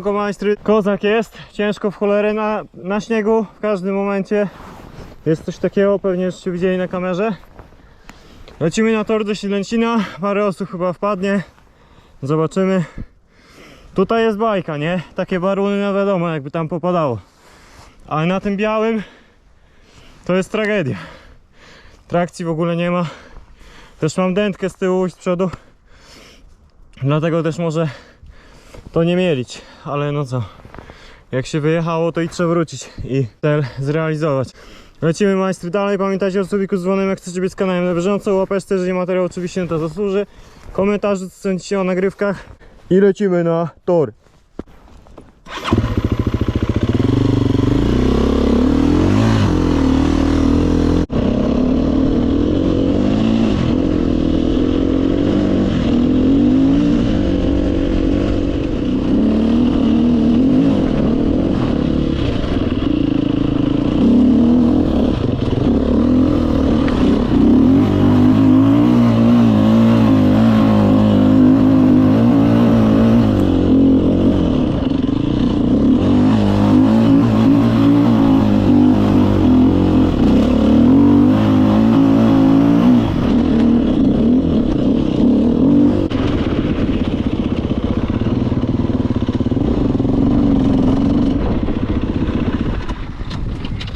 Siemanko majstry, kozak jest, ciężko w cholerę na, na śniegu w każdym momencie. Jest coś takiego, pewnie jeszcze widzieli na kamerze. Lecimy na tor do Ślęcina, parę osób chyba wpadnie. Zobaczymy. Tutaj jest bajka, nie? Takie baruny, no wiadomo, jakby tam popadało. Ale na tym białym to jest tragedia. Trakcji w ogóle nie ma. Też mam dętkę z tyłu i z przodu. Dlatego też może to nie mielić, ale no co. Jak się wyjechało, to i trzeba wrócić i cel zrealizować. Lecimy majstry dalej, pamiętajcie o subiku z dzwonem, jak chcecie być z kanałem na bieżąco, łapeczce, jeżeli materiał oczywiście na to zasłuży, komentarze, co sądzicie o nagrywkach i lecimy na tor.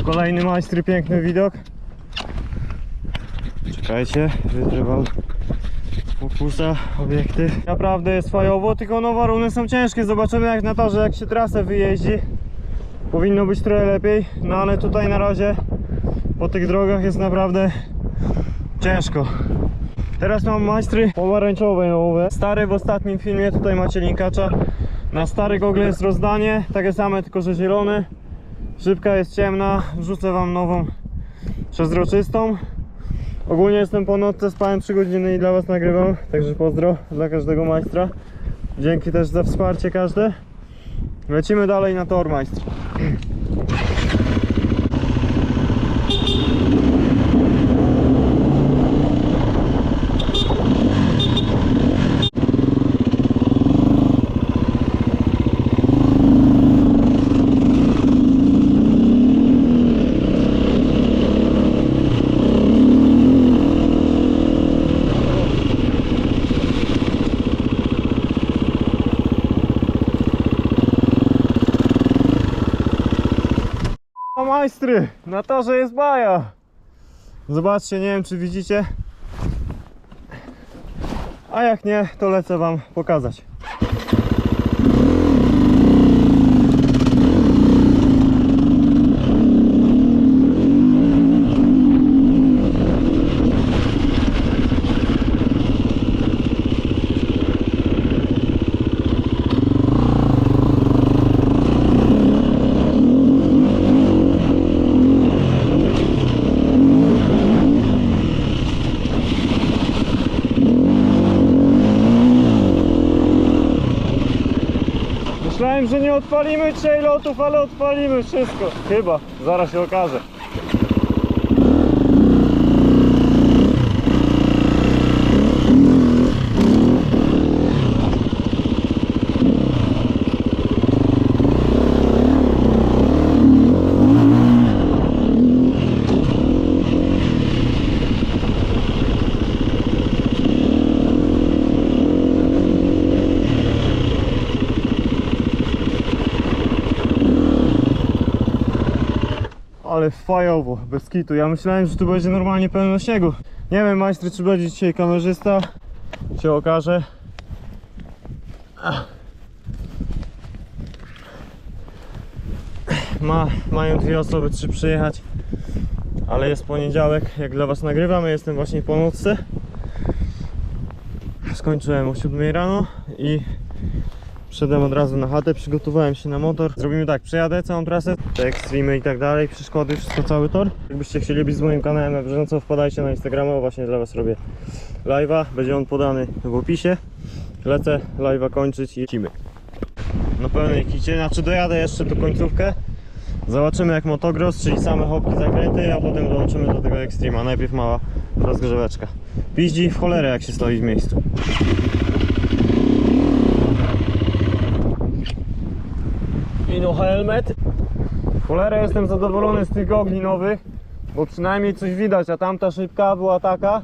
Kolejny majstry, piękny widok. Czekajcie, wytrę wam fokusa, obiekty. Naprawdę jest fajowo, tylko no waruny są ciężkie. Zobaczymy jak na torze, jak się trasę wyjeździ. Powinno być trochę lepiej, no ale tutaj na razie po tych drogach jest naprawdę ciężko. Teraz mam majstry pomarańczowe nowe. Stare w ostatnim filmie, tutaj macie linkacza. Na stary gogle jest rozdanie, takie same, tylko że zielone. Szybka jest ciemna, wrzucę wam nową przezroczystą. Ogólnie jestem po nocce, spałem 3 godziny i dla was nagrywam, także pozdro dla każdego majstra. Dzięki też za wsparcie każde. Lecimy dalej na tor majstr. Majstry, na torze jest baja. Zobaczcie, nie wiem czy widzicie. A jak nie, to lecę wam pokazać. Myślałem, że nie odpalimy trzech lotów, ale odpalimy wszystko. Chyba, zaraz się okaże. Ale fajowo, bez kitu. Ja myślałem, że tu będzie normalnie pełno śniegu. Nie wiem, majstry, czy będzie dzisiaj kamerzysta. Się okaże. Ma, mają dwie osoby, trzy przyjechać. Ale jest poniedziałek, jak dla was nagrywamy. Jestem właśnie po nocce. Skończyłem o 7 rano i Wszedłem od razu na chatę, przygotowałem się na motor. Zrobimy tak, przejadę całą trasę, te ekstremy i tak dalej, przeszkody, wszystko, cały tor. Jakbyście chcieli być z moim kanałem na bieżąco, wpadajcie na Instagrama, właśnie dla Was robię live'a. Będzie on podany w opisie. Lecę live'a kończyć i lecimy. Na pełnej kicie, znaczy dojadę jeszcze tu końcówkę. Zobaczymy jak motocross, czyli same hopki zakręty, a potem dołączymy do tego ekstrema. Najpierw mała rozgrzeweczka. Piździ w cholerę jak się stoi w miejscu. Dino Helmet. Cholera jestem zadowolony z tych gogli nowych, bo przynajmniej coś widać, a tamta szybka była taka,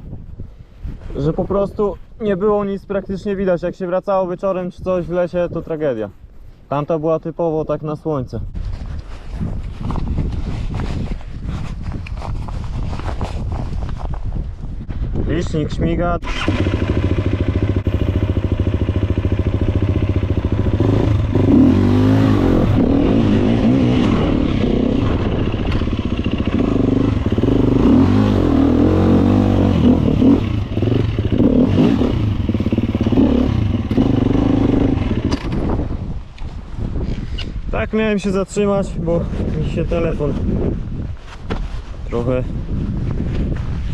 że po prostu nie było nic praktycznie widać. Jak się wracało wieczorem czy coś w lesie, to tragedia. Tamta była typowo tak na słońce. Licznik śmiga. Tak miałem się zatrzymać, bo mi się telefon trochę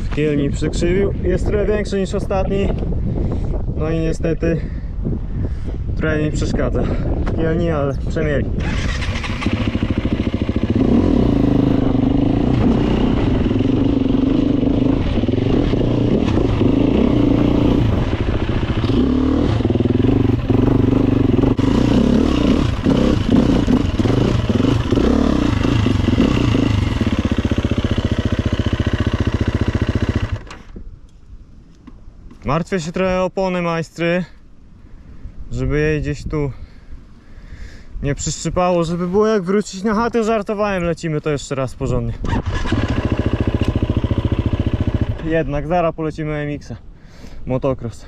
w kielni przykrzywił. Jest trochę większy niż ostatni. No i niestety trochę mi przeszkadza. Kielni, ale przemieli. Martwię się trochę opony majstry, żeby jej gdzieś tu nie przyszczypało, żeby było jak wrócić na chatę. Żartowałem, lecimy to jeszcze raz porządnie. Jednak, zaraz polecimy MX-a. Motocross.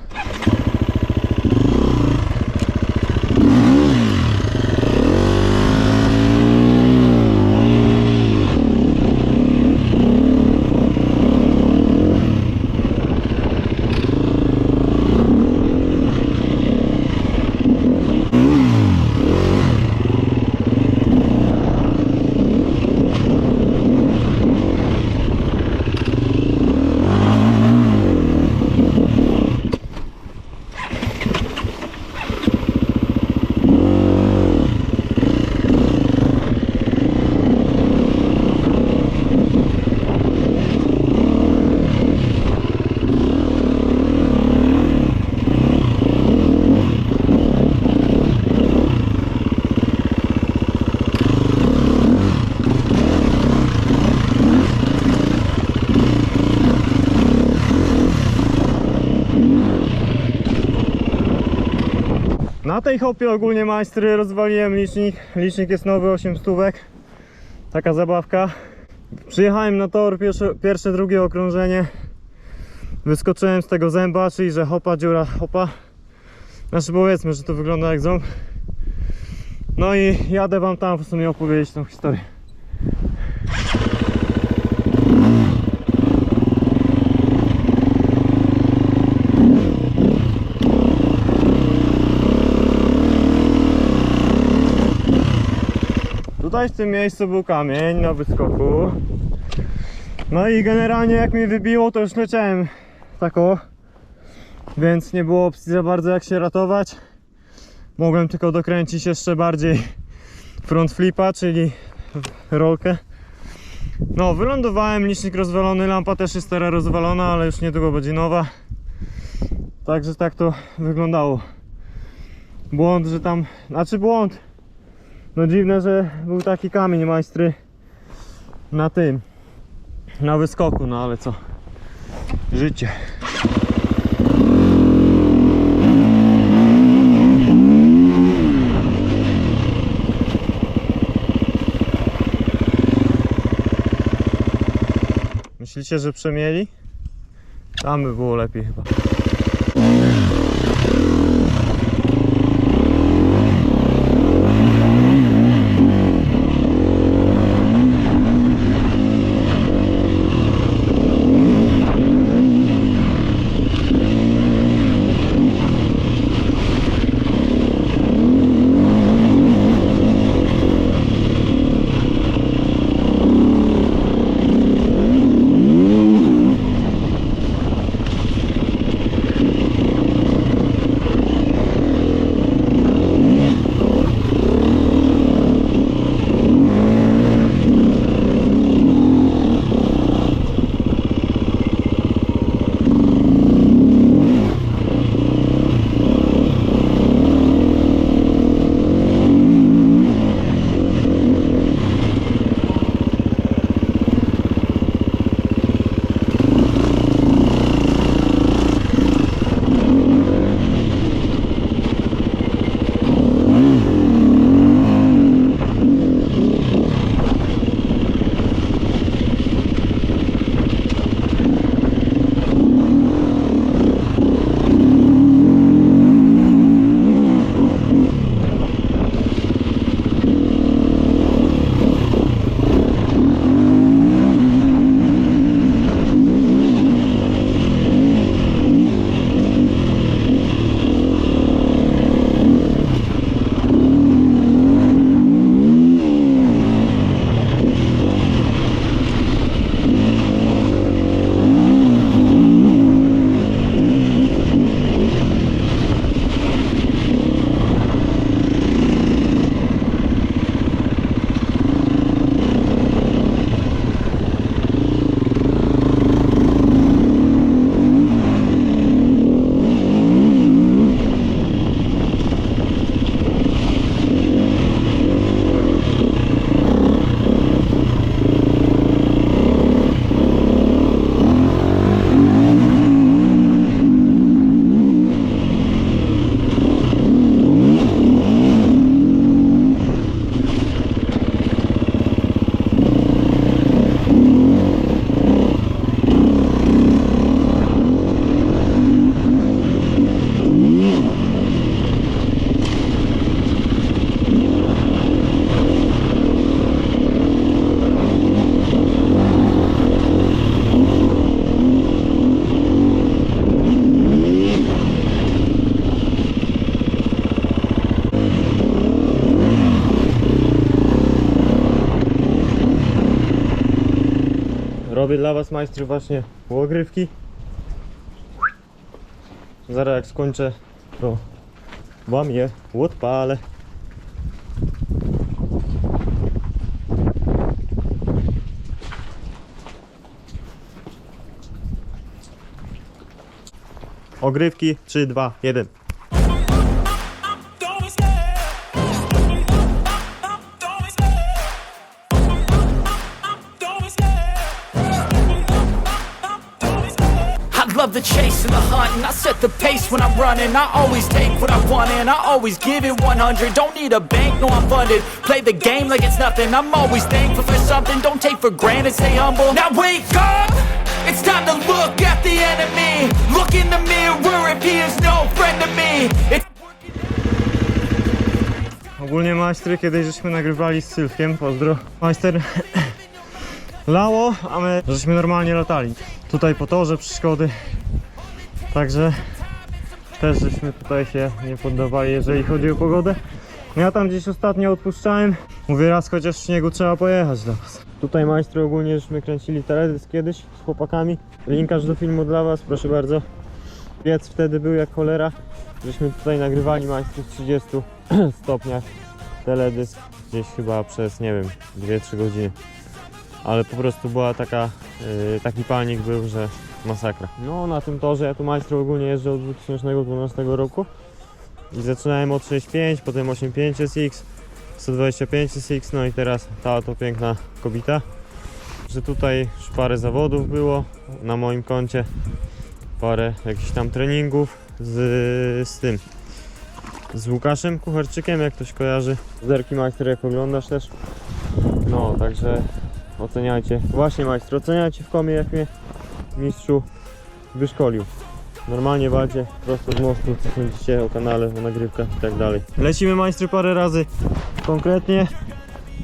Na tej hopie ogólnie majstry rozwaliłem licznik. Licznik jest nowy, 8 stówek. Taka zabawka. Przyjechałem na tor, pierwsze, pierwsze drugie okrążenie. Wyskoczyłem z tego zęba, czyli że hopa, dziura, hopa. Znaczy powiedzmy, że to wygląda jak ząb. No i jadę wam tam w sumie opowiedzieć tą historię. Tutaj w tym miejscu był kamień na wyskoku. No i generalnie jak mnie wybiło, to już leciałem tako. Więc nie było opcji za bardzo jak się ratować. Mogłem tylko dokręcić jeszcze bardziej front flipa, czyli rolkę. No, wylądowałem, licznik rozwalony, lampa też jest teraz rozwalona, ale już niedługo będzie nowa. Także tak to wyglądało. Błąd, że tam, znaczy błąd, no dziwne, że był taki kamień majstry na tym, na wyskoku, no ale co, życie. Myślicie, że przemieli? Tam by było lepiej chyba. Robię dla was majstry właśnie ogrywki. Zaraz jak skończę, to wam je odpalę. Ogrywki 3, 2, 1. love the chase and the hunt, and I set the pace when I'm running. I always take what I want, and I always give it 100. Don't need a bank, no, I'm funded. Play the game like it's nothing. I'm always thankful for something. Don't take for granted, stay humble. Now wake up! It's time to look at the enemy. Look in the mirror if he is no friend to me. It's Ogólnie majstry kiedyś żeśmy nagrywali z Sylwkiem, pozdro. Majster lało, a my żeśmy normalnie latali. Tutaj po torze przeszkody. Także też żeśmy tutaj się nie poddawali, jeżeli chodzi o pogodę. Ja tam gdzieś ostatnio odpuszczałem. Mówię raz chociaż w śniegu trzeba pojechać dla was. Tutaj majstry ogólnie żeśmy kręcili teledysk kiedyś z chłopakami. Linkarz do filmu dla was, proszę bardzo. Piec wtedy był jak cholera. Żeśmy tutaj nagrywali majstry w 30 stopniach teledysk gdzieś chyba przez nie wiem 2-3 godziny. Ale po prostu była taka, yy, taki palnik był, że masakra. No na tym torze ja tu majstro ogólnie jeżdżę od 2012 roku i zaczynałem od 6.5, potem 8.5 SX, 125 SX, no i teraz ta oto piękna kobita. Że tutaj już parę zawodów było na moim koncie, parę jakichś tam treningów z, z tym, z Łukaszem Kucharczykiem, jak ktoś kojarzy. Zerki Majster, jak oglądasz też. No, także oceniajcie. Właśnie Majster, oceniajcie w komie, jak mnie mistrzu wyszkolił. Normalnie walcie prosto z mostu, co sądzicie o kanale, o nagrywkach i tak dalej. Lecimy Majstry parę razy konkretnie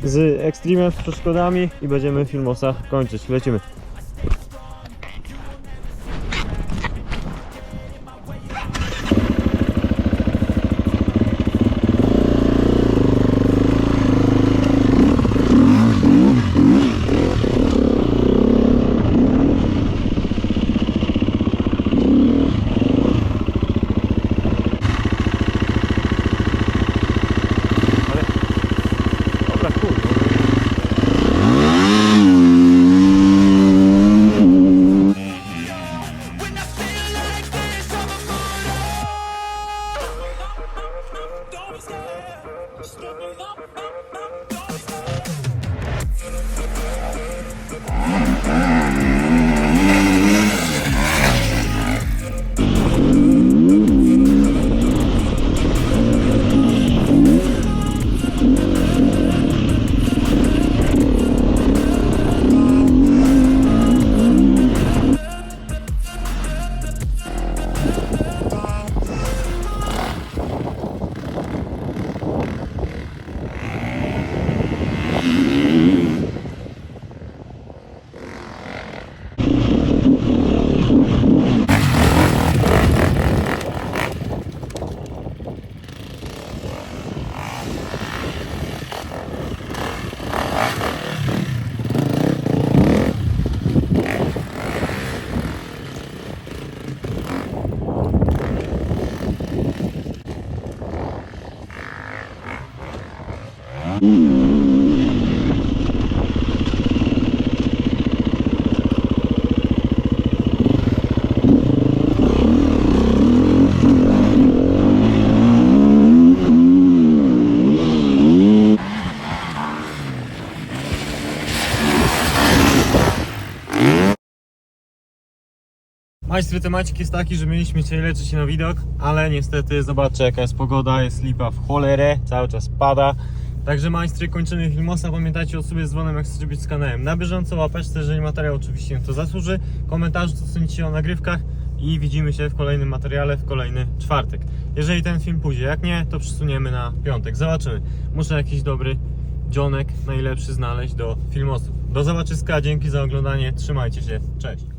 z Extreme z przeszkodami i będziemy Filmosa kończyć. Lecimy. Majstry, temacik jest taki, że mieliśmy dzisiaj leczyć się na widok, ale niestety zobaczcie jaka jest pogoda, jest lipa w cholerę, cały czas pada. Także majstry, kończymy filmosa, pamiętajcie o sobie z dzwonem jak chcecie być z kanałem. Na bieżąco łapeczce, jeżeli materiał oczywiście to zasłuży, komentarze co sądzicie o nagrywkach i widzimy się w kolejnym materiale w kolejny czwartek. Jeżeli ten film pójdzie, jak nie, to przesuniemy na piątek. Zobaczymy. Muszę jakiś dobry dzionek najlepszy znaleźć do filmosów. Do zobaczyska, dzięki za oglądanie, trzymajcie się, cześć.